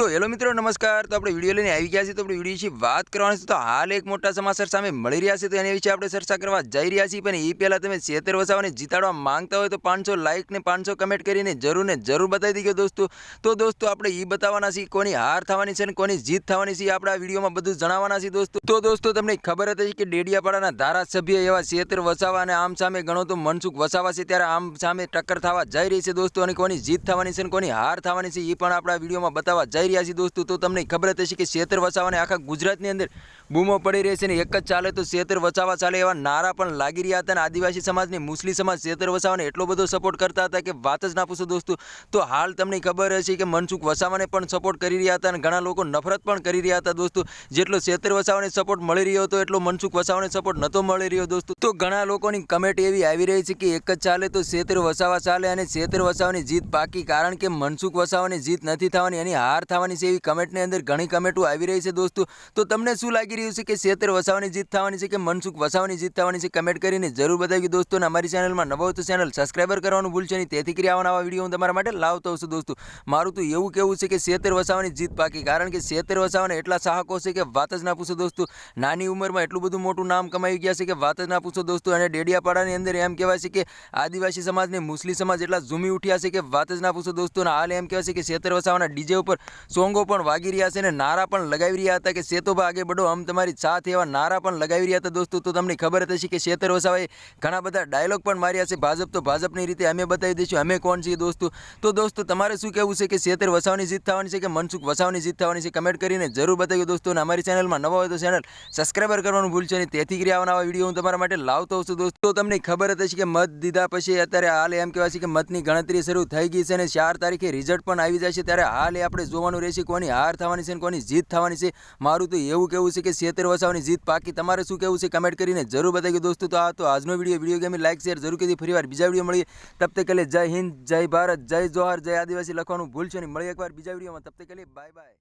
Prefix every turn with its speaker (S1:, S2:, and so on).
S1: તો હેલો મિત્રો, નમસ્કાર. તો આપણે વીડિયો લઈને આવી ગયા છીએ. તો આપણે વીડિયો વિશે વાત કરવાની છે. તો હાલ એક મોટા સમાચાર સામે મળી રહ્યા છે. તો એની વિશે આપણે ચર્ચા કરવા જઈ રહ્યા છીએ. પણ એ પહેલાં તમે છેતર વસાવાને જીતાડવા માંગતા હોય તો પાંચસો લાઇક ને પાંચસો કમેન્ટ કરીને જરૂર ને જરૂર બતાવી દીધો દોસ્તો. તો દોસ્તો, આપણે એ બતાવવાના છીએ કોની હાર થવાની છે અને કોની જીત થવાની છે. આપણે આ વિડીયોમાં બધું જણાવવાના છીએ દોસ્તો. તો દોસ્તો, તમને ખબર હતી કે ડેડિયાપાડાના ધારાસભ્ય એવા છેતર વસાવા અને આમ સામે ગણો તો મનસુખ વસાવા છે. ત્યારે આમ સામે ટક્કર થવા જઈ રહી છે દોસ્તો. અને કોની જીત થવાની છે અને કોની હાર થવાની છે એ પણ આપણા વિડીયોમાં બતાવવા જઈ રહ્યા છીએ દોસ્તો, તો તમને ખબર જ કે શેતર વસાવાને આખા ગુજરાતની અંદર બૂમો પડી રહી છે ને એક જ ચાલે તો શેતર વસાવા ચાલે એવા નારા પણ લાગી રહ્યા હતા અને આદિવાસી સમાજની, મુસ્લિમ સમાજ શેતર વસાવાને એટલો બધો સપોર્ટ કરતા હતા કે વાત જ ના પૂછો દોસ્તો. તો હાલ તમને ખબર હશે કે મનસુખ વસાવાને પણ સપોર્ટ કરી રહ્યા હતા અને ઘણા લોકો નફરત પણ કરી રહ્યા હતા દોસ્તો. જેટલો શેતર વસાવાને સપોર્ટ મળી રહ્યો હતો, એટલો મનસુખ વસાવાને સપોર્ટ નહોતો મળી રહ્યો દોસ્તો. તો ઘણા લોકોની કમેન્ટ એવી આવી રહી છે કે એક જ ચાલે તો શેતર વસાવા ચાલે અને શેતર વસાવાની જીત પાકી કારણ કે મનસુખ વસાવાની જીત નથી થવાની, એની હાર થવાની છે એવી કમેન્ટની અંદર ઘણી કમેન્ટો આવી રહી છે દોસ્તો. તો તમને શું લાગી રહ્યું છે કે શેતર વસાવાની જીત થવાની છે કે મનસુખ વસાવાની જીત થવાની છે કમેન્ટ કરીને જરૂર બતાવી દોસ્તો અને અમારી ચેનલમાં નવો તો ચેનલ સબસ્ક્રાઈબર કરવાનું ભૂલશે નહીં. તેથી કરી આવા વીડિયો હું તમારા માટે લાવતો છું દોસ્તો. મારું તો એવું કેવું છે કે શેતર વસાવાની જીત પાકી, કારણ કે શેતર વસાવાને એટલા સાહકો છે કે વાત જ ના પૂછો દોસ્તો. નાની ઉંમરમાં એટલું બધું મોટું નામ કમાઈ ગયા છે કે વાત જ ના પૂછો દોસ્તો. અને ડેડિયાપાડાની અંદર એમ કહેવાય છે કે આદિવાસી સમાજને મુસ્લિમ સમાજ એટલા ઝૂમી ઉઠ્યા છે કે વાત જ ના પૂછો દોસ્તો. હાલ એમ કહેવાય છે કે શેતર વસાવાના ડીજે ઉપર સોંગો પણ વાગી રહ્યા છે અને નારા પણ લગાવી રહ્યા હતા કે સેતોબા આગે બડો આમ તમારી સાથ એવા નારા પણ લગાવી રહ્યા હતા દોસ્તો. તો તમને ખબર હતી કે શેતર વસાવાએ ઘણા બધા ડાયલોગ પણ માર્યા છે. ભાજપ તો ભાજપની રીતે અમે બતાવી દઈશું. અમે કોણ છીએ દોસ્તો? તો દોસ્તો, તમારે શું કહેવું છે કે શેતર વસાવાની જીત થવાની છે કે મનસુખ વસાવાની જીત થવાની છે? કમેન્ટ કરીને જરૂર બતાવ્યું દોસ્તો. અને અમારી ચેનલમાં નવા હોય તો ચેનલ સબસ્ક્રાઈબર કરવાનું ભૂલશે નહીં. તેથી કરી આવવાના આવા વીડિયો હું તમારા માટે લાવતો છું દોસ્તો. તમને ખબર હતી કે મત દીધા પછી અત્યારે હાલ એમ કહેવાય છે કે મતની ગણતરી શરૂ થઈ ગઈ છે અને ચાર તારીખે રિઝલ્ટ પણ આવી જાય છે. ત્યારે હાલ આપણે જોવાનું રહેશે, કોની હાર થવાની છે કોની જીત થવાની છે. મારું તો એવું કેવું છે કે શેતર વસાવાની જીત પાકી તમારે શું કહેવું છે કમેન્ટ કરીને જરૂર બતાવી દોસ્તો. તો આ તો આજનો video video game like share જરૂર કરી ફરી વાર બીજા વીડિયો મળીએ. તબ તક લે જય હિન્દ, જય ભારત, જય જોહર, જય આદિવાસી લખવાનું ભૂલશો નહીં. મળીએ એકવાર બીજા વિડીયોમાં તબ તક લે બાય બાય